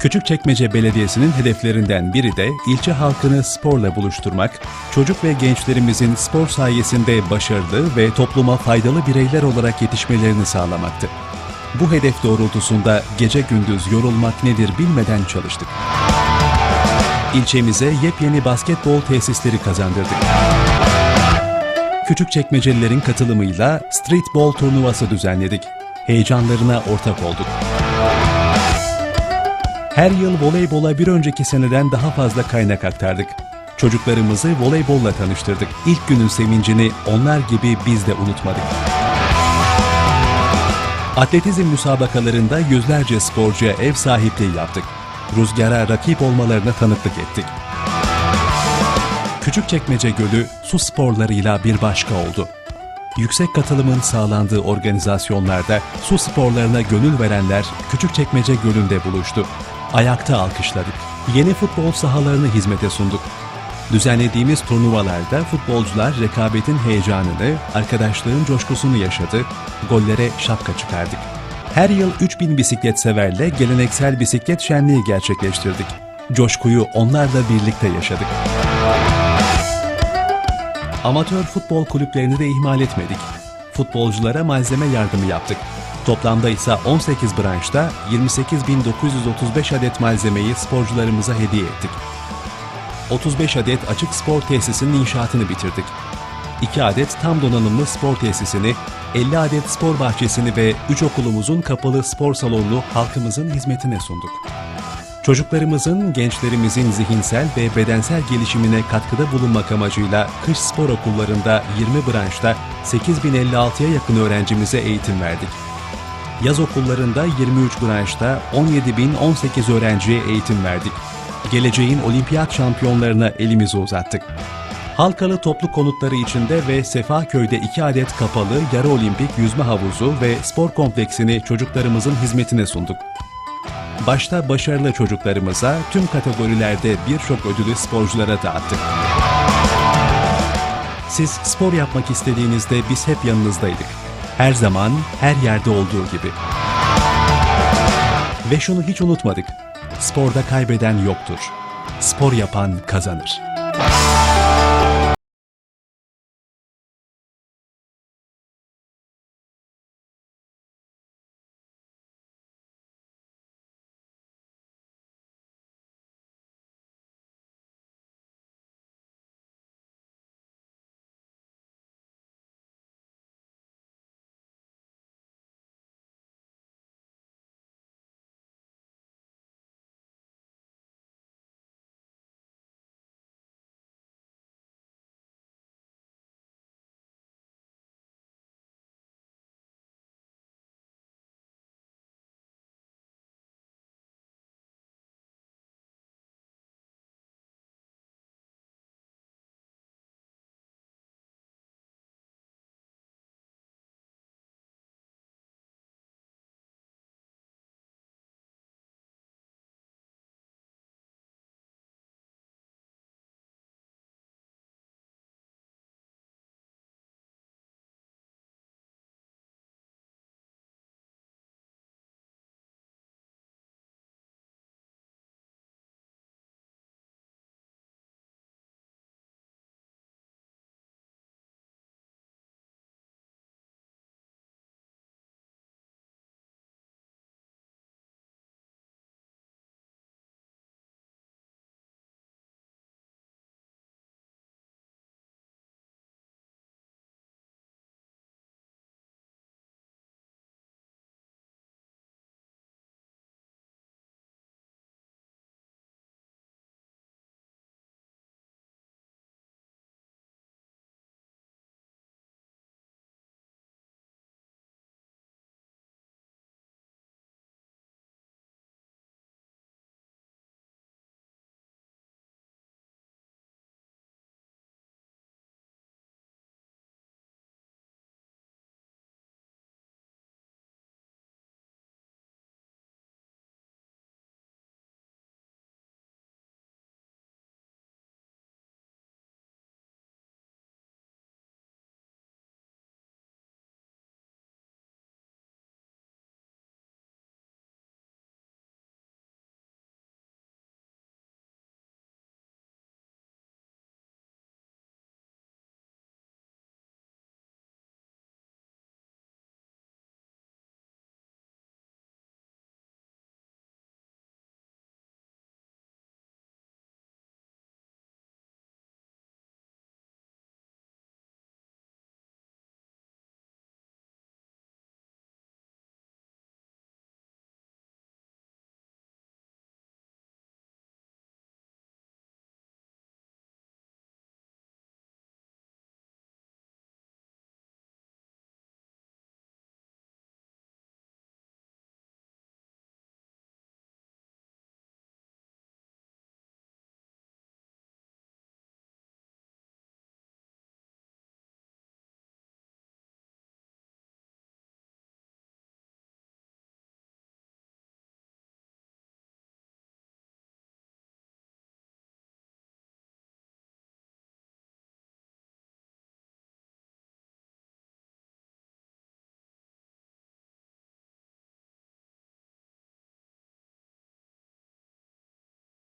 Küçükçekmece Belediyesi'nin hedeflerinden biri de ilçe halkını sporla buluşturmak, çocuk ve gençlerimizin spor sayesinde başarılı ve topluma faydalı bireyler olarak yetişmelerini sağlamaktı. Bu hedef doğrultusunda gece gündüz yorulmak nedir bilmeden çalıştık. İlçemize yepyeni basketbol tesisleri kazandırdık. Küçükçekmecelilerin katılımıyla streetball turnuvası düzenledik. Heyecanlarına ortak olduk. Her yıl voleybola bir önceki seneden daha fazla kaynak aktardık. Çocuklarımızı voleybolla tanıştırdık. İlk günün sevincini onlar gibi biz de unutmadık. Atletizm müsabakalarında yüzlerce sporcuya ev sahipliği yaptık. Rüzgara rakip olmalarına tanıklık ettik. Küçükçekmece Gölü su sporlarıyla bir başka oldu. Yüksek katılımın sağlandığı organizasyonlarda su sporlarına gönül verenler Küçükçekmece Gölü'nde buluştu. Ayakta alkışladık. Yeni futbol sahalarını hizmete sunduk. Düzenlediğimiz turnuvalarda futbolcular rekabetin heyecanını, arkadaşlığın coşkusunu yaşadı, gollere şapka çıkardık. Her yıl 3000 bisiklet severle geleneksel bisiklet şenliği gerçekleştirdik. Coşkuyu onlarla birlikte yaşadık. Amatör futbol kulüplerini de ihmal etmedik. Futbolculara malzeme yardımı yaptık. Toplamda ise 18 branşta 28.935 adet malzemeyi sporcularımıza hediye ettik. 35 adet açık spor tesisinin inşaatını bitirdik. 2 adet tam donanımlı spor tesisini, 50 adet spor bahçesini ve 3 okulumuzun kapalı spor salonunu halkımızın hizmetine sunduk. Çocuklarımızın, gençlerimizin zihinsel ve bedensel gelişimine katkıda bulunmak amacıyla kış spor okullarında 20 branşta 8056'ya yakın öğrencimize eğitim verdik. Yaz okullarında 23 branşta 17.018 öğrenciye eğitim verdik. Geleceğin olimpiyat şampiyonlarına elimizi uzattık. Halkalı toplu konutları içinde ve Sefaköy'de 2 adet kapalı yarı olimpik yüzme havuzu ve spor kompleksini çocuklarımızın hizmetine sunduk. Başta başarılı çocuklarımıza tüm kategorilerde birçok ödülü sporculara dağıttık. Siz spor yapmak istediğinizde biz hep yanınızdaydık. Her zaman, her yerde olduğu gibi. Ve şunu hiç unutmadık. Sporda kaybeden yoktur. Spor yapan kazanır.